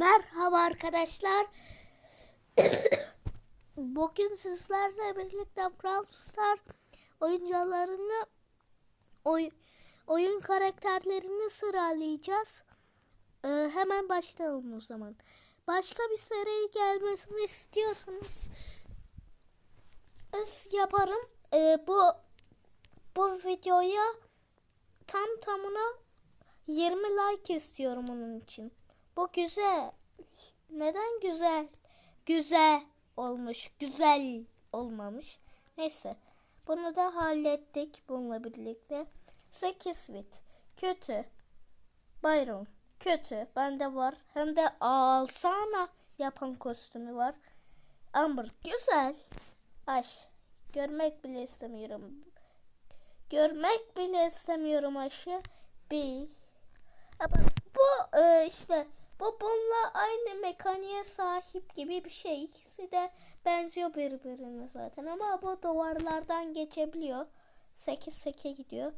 Merhaba arkadaşlar. Bugün sizlerle birlikte Brawl Star oyuncularını oy, oyun karakterlerini sıralayacağız. Ee, hemen başlayalım o zaman. Başka bir seri gelmesini istiyorsanız yaparım. Ee, bu bu videoya tam tamına 20 like istiyorum onun için. Bu güzel. Neden güzel? Güzel olmuş. Güzel olmamış. Neyse. Bunu da hallettik bununla birlikte. 8 bit. Kötü. Byron. Kötü. Bende var. Hem de alsana yapan kostümü var. Amber. Güzel. Ay. Görmek bile istemiyorum. Görmek bile istemiyorum Ayşe. Bir. Ama bu e, işte bununla aynı mekaniğe sahip gibi bir şey. İkisi de benziyor birbirine zaten ama bu duvarlardan geçebiliyor. 8 8 gidiyor.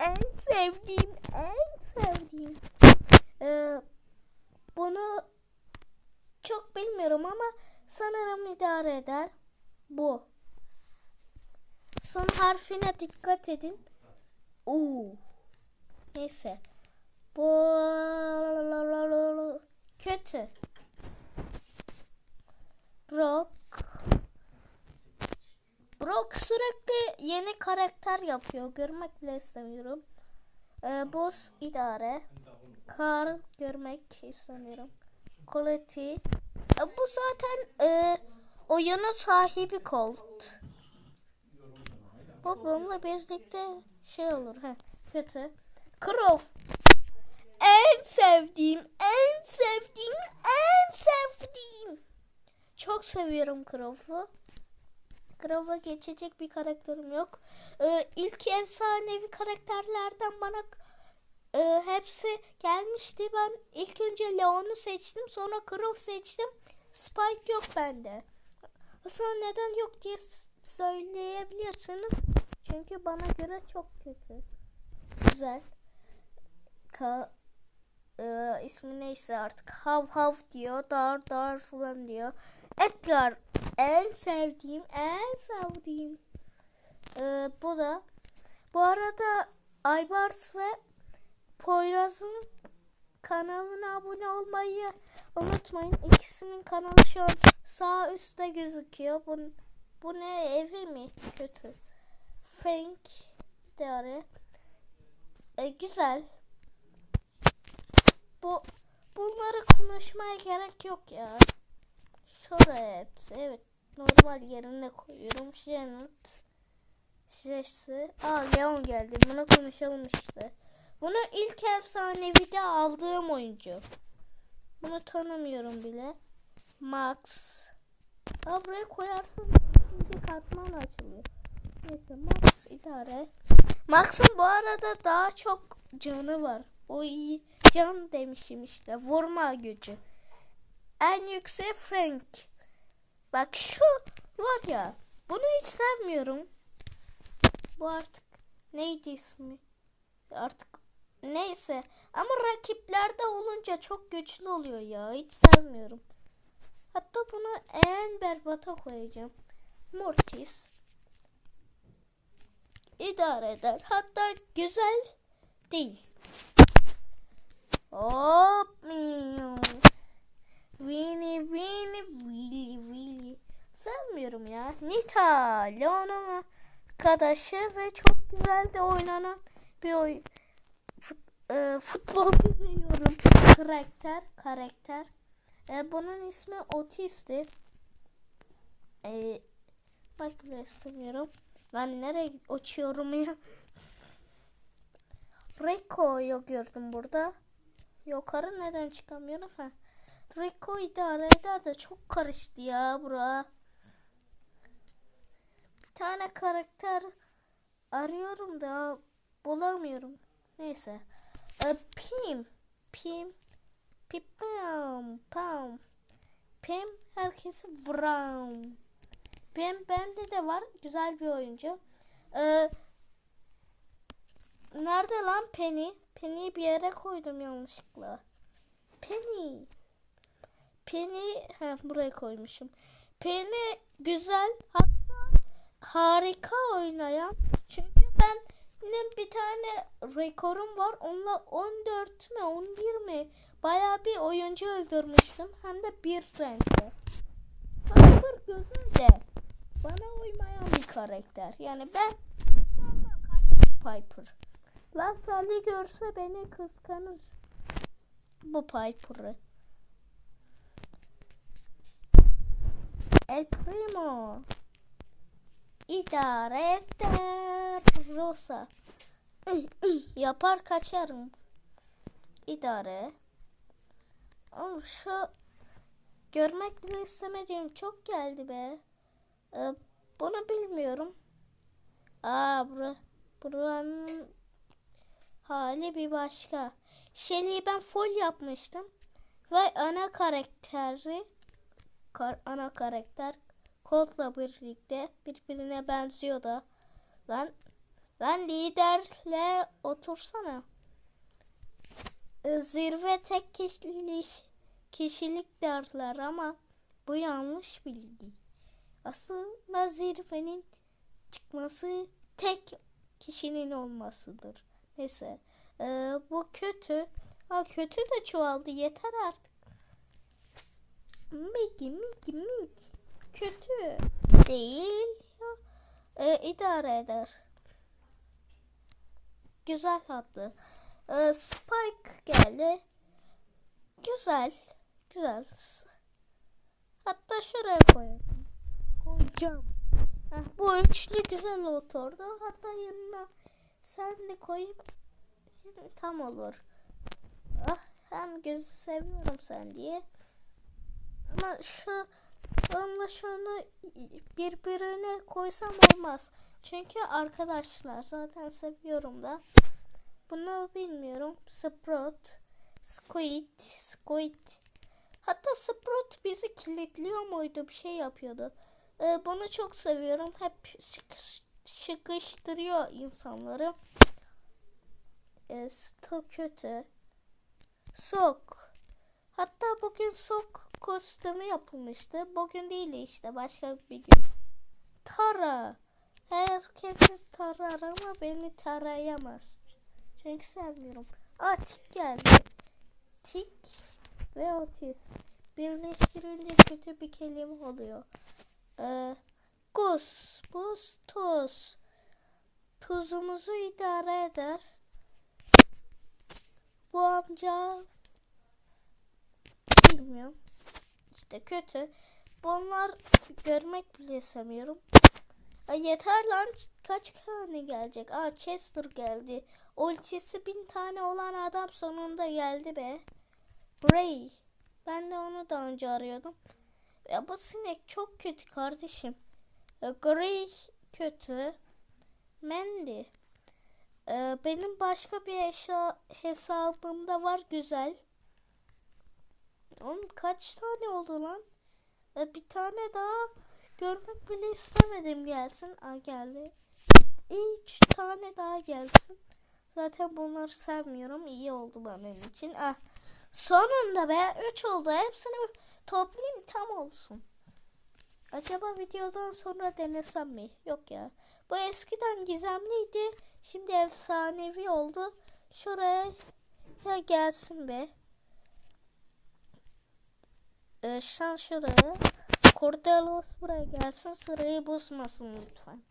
En sevdiğim, en sevdiğim. E, bunu çok bilmiyorum ama sanırım idare eder. Bu. Son harfine dikkat edin. Oo. Neyse. Bu kötü. Brock. Brock sürekli yeni karakter yapıyor. Görmek bile istemiyorum. Ee, boss idare. Carl görmek istemiyorum. Quality. Ee, bu zaten e, oyunun sahibi Colt. Bu bununla birlikte şey olur. Heh, kötü. Crow. En sevdiğim, en sevdiğim, en sevdiğim. Çok seviyorum Crow'u. Crow'a geçecek bir karakterim yok. Ee, ilk efsanevi karakterlerden bana e, hepsi gelmişti. Ben ilk önce Leon'u seçtim. Sonra Crow seçtim. Spike yok bende. Aslında neden yok diye söyleyebilirsiniz. Çünkü bana göre çok kötü. Güzel. Ka e, ismi neyse artık hav hav diyor dar dar falan diyor. Edgar en sevdiğim en sevdiğim E, bu da bu arada Aybars ve Poyraz'ın kanalına abone olmayı unutmayın. İkisinin kanalı şu an sağ üstte gözüküyor. Bu, bu ne evi mi? Kötü. Frank de E, güzel. Bu bunları konuşmaya gerek yok ya. Şuraya hepsi. Evet. Normal yerine koyuyorum. Janet. Jesse. Aa Leon geldi. Bunu konuşalım işte. Bunu ilk efsanevide aldığım oyuncu. Bunu tanımıyorum bile. Max. Aa buraya koyarsın ikinci katman açılıyor. Neyse Max idare. Max'ın bu arada daha çok canı var. O iyi can demişim işte. Vurma gücü. En yüksek Frank. Bak şu var ya. Bunu hiç sevmiyorum. Bu artık neydi ismi? Artık neyse. Ama rakiplerde olunca çok güçlü oluyor ya. Hiç sevmiyorum. Hatta bunu en berbata koyacağım. Mortis. İdare eder. Hatta güzel değil. Hop. Vini vini vili vili. Sevmiyorum ya. Nita Leon'un arkadaşı ve çok güzel de oynanan bir oyun. Fut, e, futbolcu diyorum. Karakter, karakter. E, bunun ismi Otis'ti. E, bak bile istemiyorum. Ben nereye uçuyorum ya? Rico'yu gördüm burada. Yukarı neden çıkamıyorum ha? Rico idare eder de çok karıştı ya bura. Bir tane karakter arıyorum da bulamıyorum. Neyse. E, Pim. Pim. Pipam. Pam. Pim herkesi vuram. Pim bende de var. Güzel bir oyuncu. Ee, nerede lan Penny? Penny'yi bir yere koydum yanlışlıkla. Penny. Penny ha buraya koymuşum. Penny güzel hatta harika oynayan. Çünkü ben benim bir tane rekorum var. Onunla 14 mi 11 mi bayağı bir oyuncu öldürmüştüm. Hem de bir renkte. Piper güzel de bana uymayan bir karakter. Yani ben Piper. Lan Salih görse beni kıskanır. Bu Piper'ı. El Primo. İdare eder Rosa. Yapar kaçarım. İdare. Ama şu görmek bile istemediğim çok geldi be. Ee, bunu bilmiyorum. Aa bura, buranın hali bir başka. Shelly'i ben full yapmıştım. Ve ana karakteri kar, ana karakter Colt'la birlikte birbirine benziyor da. Lan lan liderle otursana. Ee, Zirve tek kişilik, kişilik derler ama bu yanlış bilgi. Aslında zirvenin çıkması tek kişinin olmasıdır. Neyse. Ee, bu kötü. Ha, kötü de çoğaldı. Yeter artık. Miki miki miki. Kötü. Değil. Ee, idare eder. Güzel tatlı. Ee, Spike geldi. Güzel. Güzel. Hatta şuraya koyalım. Koyacağım. Heh, bu üçlü güzel oturdu. Hatta yanına sen de koyup tam olur. Ah, hem gözü seviyorum sen diye. Ama şu onunla şunu birbirine koysam olmaz. Çünkü arkadaşlar zaten seviyorum da. Bunu bilmiyorum. Sprout, Squid, Squid. Hatta Sprout bizi kilitliyor muydu? Bir şey yapıyordu. Ee, bunu çok seviyorum. Hep sıkıştırıyor insanları. Ee, çok kötü. Sok. Hatta bugün sok kostümü yapılmıştı. Bugün değil işte başka bir gün. Tara. Herkes tarar ama beni tarayamaz. Çünkü sevmiyorum. Aa tik geldi. Tik ve otis. Birleştirince kötü bir kelime oluyor. Ee, Gus, buz, tuz. Tuzumuzu idare eder. Bu amca bilmiyorum. İşte kötü. Bunlar görmek bile istemiyorum. Ay yeter lan kaç tane gelecek? Aa Chester geldi. Ultisi bin tane olan adam sonunda geldi be. Ray. Ben de onu daha önce arıyordum. Ya bu sinek çok kötü kardeşim. E, Gray kötü. Mandy. Ee, benim başka bir eşya hesabımda var güzel. Onun kaç tane oldu lan? Ee, bir tane daha görmek bile istemedim gelsin. Aa geldi. Üç tane daha gelsin. Zaten bunları sevmiyorum. İyi oldu benim için. Ah. Sonunda be 3 oldu. Hepsini toplayayım tam olsun. Acaba videodan sonra denesem mi? Yok ya. Bu eskiden gizemliydi. Şimdi efsanevi oldu. Şuraya ya gelsin be. Ee, sen şuraya. Cordelos buraya gelsin. Sırayı bozmasın lütfen.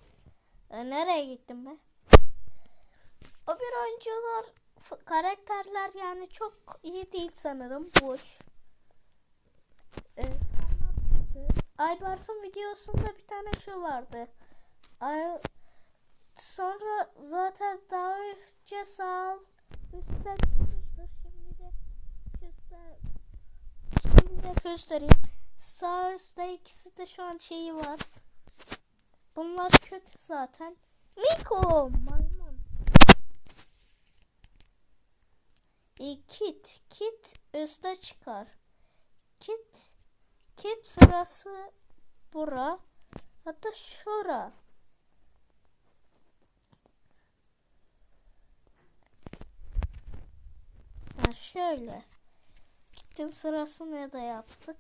Ee, nereye gittim be? O bir oyuncular karakterler yani çok iyi değil sanırım. Boş. Ee, Aybars'ın videosunda bir tane şu vardı. Ay, sonra zaten daha önce sağ üstte çıkmıştır. Şimdi de üstte şimdi de göstereyim. Sağ üstte ikisi de şu an şeyi var. Bunlar kötü zaten. Miko maymun. E, kit. Kit üste çıkar. Kit. Kit sırası bura. Hatta şura. Ha şöyle. Şimdi sırasını da yaptık.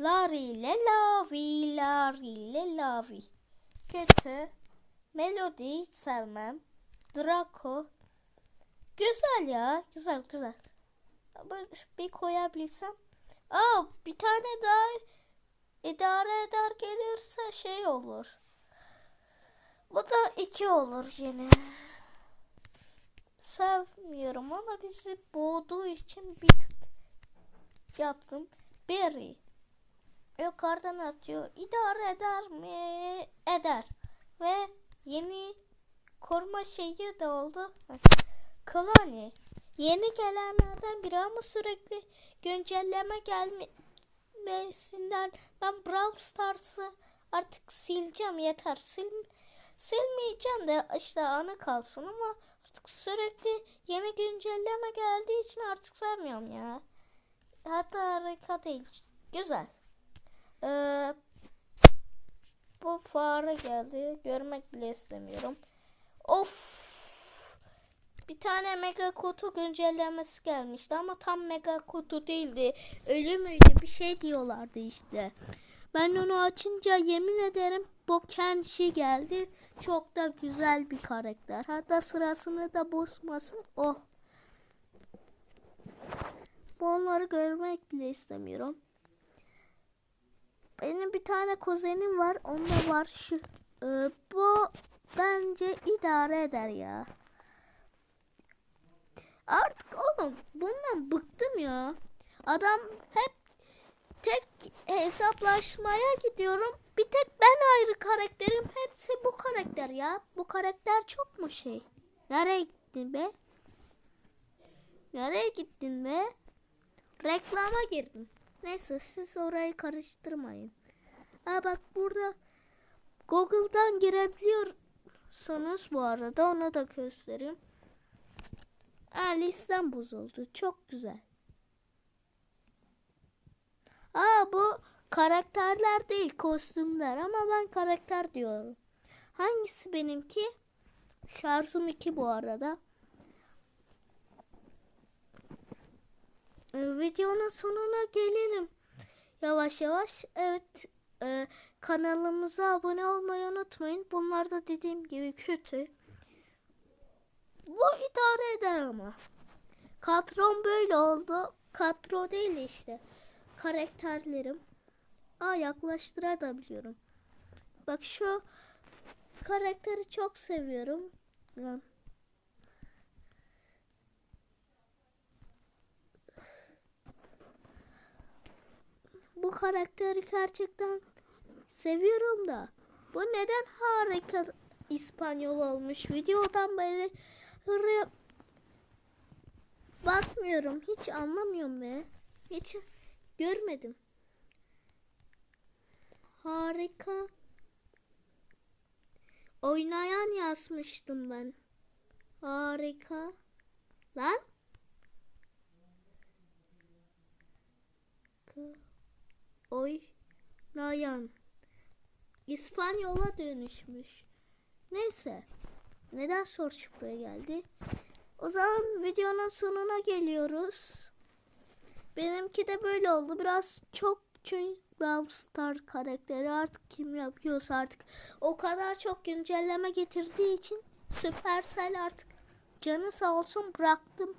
Larry ile Lavi, Larry ile Lavi. Kötü. Melody hiç sevmem. Draco. Güzel ya. Güzel güzel. Ama bir koyabilsem. Aa bir tane daha idare eder gelirse şey olur. Bu da iki olur yine. Sevmiyorum ama bizi boğduğu için bir tık yaptım. Berry. Yukarıdan atıyor. İdare eder mi? Eder. Ve yeni koruma şeyi de oldu. Kalani. Yeni gelenlerden biri ama sürekli güncelleme gelmesinden ben Brawl Stars'ı artık sileceğim yeter. Sil, silmeyeceğim de işte anı kalsın ama artık sürekli yeni güncelleme geldiği için artık sevmiyorum ya. Hatta harika değil. Güzel. Ee, bu fare geldi. Görmek bile istemiyorum. Of. Bir tane mega kutu güncellemesi gelmişti ama tam mega kutu değildi. Ölü müydü bir şey diyorlardı işte. Ben onu açınca yemin ederim bu Kenshi geldi. Çok da güzel bir karakter. Hatta sırasını da bozmasın. Oh. Bu onları görmek bile istemiyorum. Benim bir tane kuzenim var. Onda var şu. Ee, bu bence idare eder ya. Artık oğlum bundan bıktım ya. Adam hep tek hesaplaşmaya gidiyorum. Bir tek ben ayrı karakterim. Hepsi bu karakter ya. Bu karakter çok mu şey? Nereye gittin be? Nereye gittin be? Reklama girdim. Neyse siz orayı karıştırmayın. Ha bak burada Google'dan girebiliyorsunuz bu arada. Onu da göstereyim. Ha listem bozuldu. Çok güzel. Aa bu karakterler değil kostümler ama ben karakter diyorum. Hangisi benimki? Şarjım 2 bu arada. Ee, videonun sonuna gelelim. Yavaş yavaş. Evet e, kanalımıza abone olmayı unutmayın. Bunlar da dediğim gibi kötü. Bu idare eder ama. Katron böyle oldu. Katro değil işte. Karakterlerim. Aa yaklaştırabiliyorum. Bak şu karakteri çok seviyorum. Lan. Bu karakteri gerçekten seviyorum da. Bu neden harika İspanyol olmuş? Videodan beri Oraya bakmıyorum. Hiç anlamıyorum be. Hiç görmedim. Harika. Oynayan yazmıştım ben. Harika. Lan. Oynayan. İspanyola dönüşmüş. Neyse. Neden soruş buraya geldi? O zaman videonun sonuna geliyoruz. Benimki de böyle oldu. Biraz çok çünkü Brawl Star karakteri artık kim yapıyorsa artık o kadar çok güncelleme getirdiği için Supercell artık canı sağ olsun bıraktım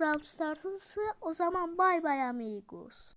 Brawl Stars'ı. O zaman bay bay amigos.